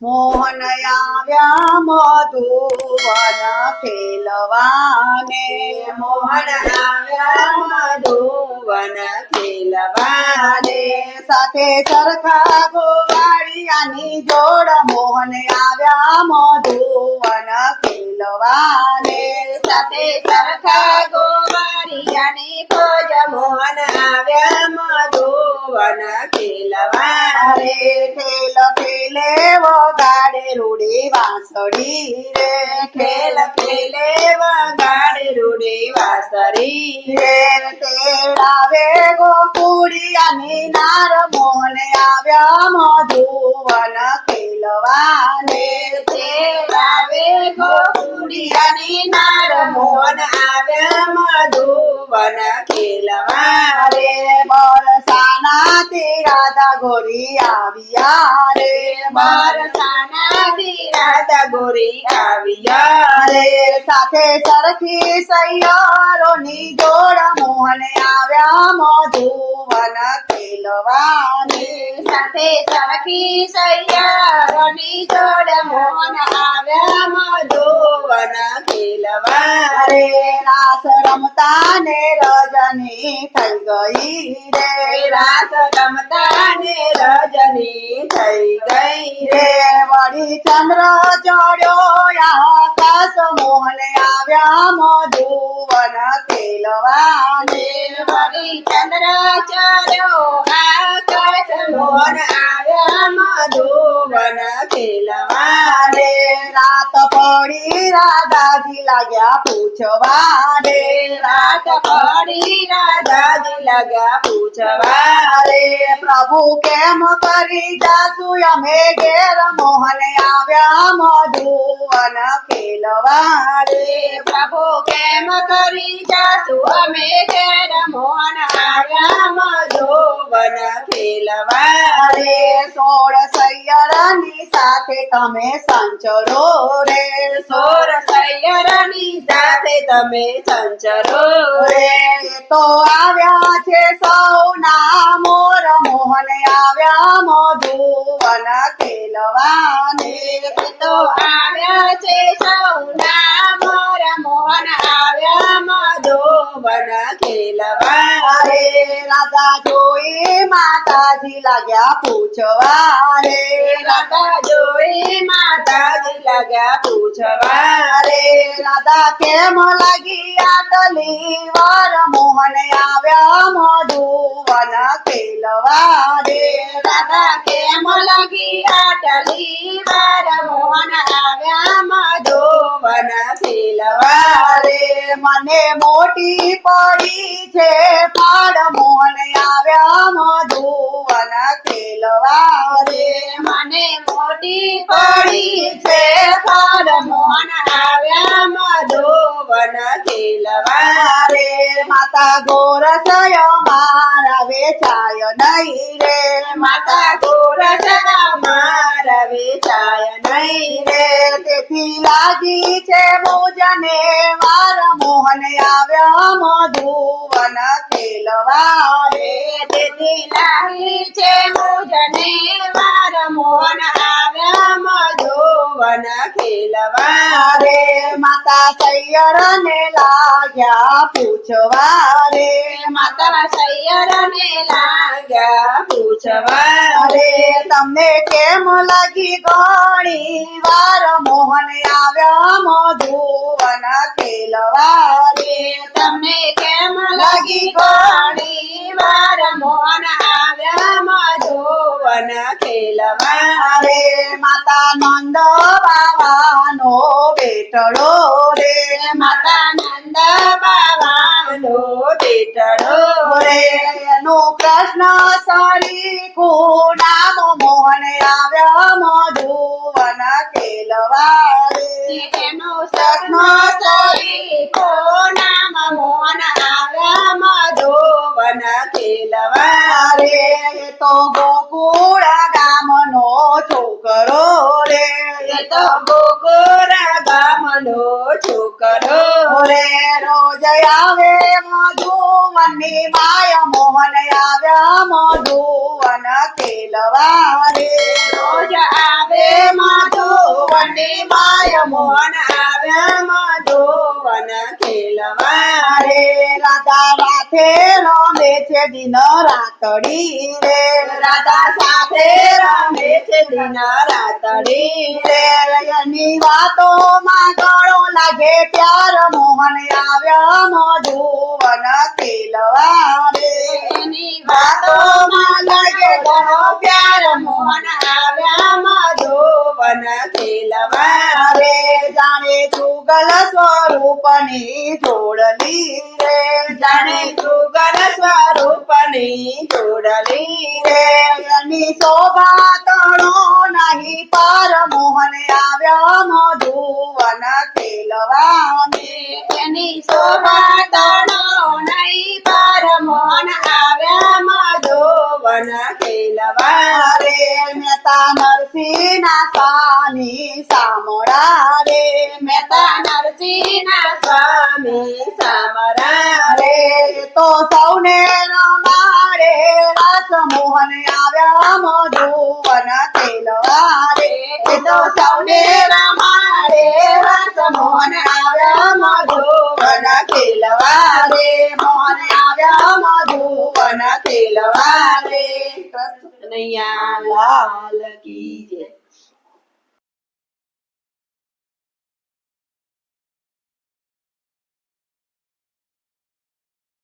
મોહન આવ્યા મધુવન ખેલવાને, મોહન આવ્યા મધુવન ખેલવાને, સાથે સરખા ગોવાળિયાની જોડ, મોહન આવ્યા મધુવન ખેલવાને, સાથે સરખા ગોવાળિયાની આવ્યા મધુવન ખેલવાને આવે ગોકુળિયાની નાર મોહન આવ્યા મધુવન ખેલવા રે બરસાના તે રાધા ગોરી આવ્યા રે બરસાના રાધા ગોરી આવ્યા રે સાથે સરખી સૈયારોની જોડ મોહને આવ્યા મધુવન ખેલવાને. સાથે સરખી સૈયારની જોડ મોહન આવ્યા મધુવન ખેલવા રે રાસ રમતા ને રજની થઈ ગઈ રે. રાસ રમતા ને રજની થઈ ગઈ રે. વળી ચંદ્ર ચડ્યો આકાશ મોહન આવ્યા મધુવન ખેલવાને. વળી ચંદ્ર ચર્યો આકાશ મોહન આવ્યા મધુવન ખેલવા રે રાત પડી રાધાજી લાગ્યા પૂછવા રે રાત પડી રાધાજી લગ્યા પૂછવા રે પ્રભુ કેમ કરી જાસુ અમે ઘેર મોહન આવ્યા મધુવન ખેલવા પ્રભુ કેમ કરી જાસુ અમે ઘેર મોહન આવ્યા મધુવન ખેલવા રે સોળ સૈયરની સાથે તમે સંચરો રે. સોર સૈયરની સાથે તમે સંચરો રે. તો આવ્યા છે સૌના મોર, મોહન આવ્યા મધુવન ખેલવાને. તો આવ્યા છે સૌના રે રાધા જોઈ માતાજી લાગ્યા પૂછવા. રે રાધા જોઈ માતાજી લાગ્યા પૂછવા. રે રાધા કેમ લાગી આટલી વાર મોહન આવ્યા મધુવન કેલવા. રે રાધા કેમ લાગી આટલી વાર મોહન આવ્યા મધુવન કેલવા. મને મોટી પડી છે. પાડ મોહન આવ્યા મધુવન ખેલવા રે મને મોટી પડી છે. પાડ મોન આવ્યા મધુવન ખેલવા રે માતા ગોરસય મારા વેચાય નહીં રે. માતા ગોરસ મારા વેચાય રે તેથી લાગી છે મોજને વાર. મોહન આવ્યા મધુવન ખેલવા રે તેથી લાગી છે મોજને વાર. મોહન આવ્યા મધુવન ખેલવા માતા સૈયર ને લાગ્યા પૂછવા માતા સૈયર ને લાગ્યા તમને કેમ લાગી ઘણી વાર મોહન આવ્યા મધુવન ખેલવા. રે તમને કેમ લાગી ઘણી વાર મોહન આવ્યા મધુવન ખેલવા. માતા નંદ બાવાનો બેટડો રે. માતા કૃષ્ણ સરી નામ મોહન આવ્યા મધુવન ખેલવા રે સરી સગનો સોરી કો નામ મોહન આવ્યા મધુવન ખેલવા તો ગોકુળ ગામનો છોકરો રે. તો ગોકુરા ગામનો છોકરો રે. રોજ આવે મધુવનની માય મોહન આવ્યા મધુવન ખેલવા રે રોજ આવે મધુવનની માય મોહન આવે મધુવન ખેલવા રે રાધા રાધે રમે છે દિન રાતડી રે. રાધા સાથે રમે છે દિન રાતડી રે. એની વાતોમાં ગળો લાગે પ્યાર મોહન આવ્યા મધુવન ખેલવા સ્વરૂપની જોડલી રે, જાણે જુગલ સ્વરૂપની જોડલી રે. એની શોભા તણો નહીં, પાર મોહન આવ્યો મધુવન ખેલવાને. એની શોભા તણો નહીં, પાર મોહન આવ્યા મધુવન ખેલવા રે મેતા નરસિંહ ના સામળા રસ આવ્યા મધુવન ખેલવા રે એ તો સૌને રમાડે રસ મોહન આવ્યા મધુવન ખેલવા રે મોહન આવ્યા મધુવન ખેલવા રે લાલ કી.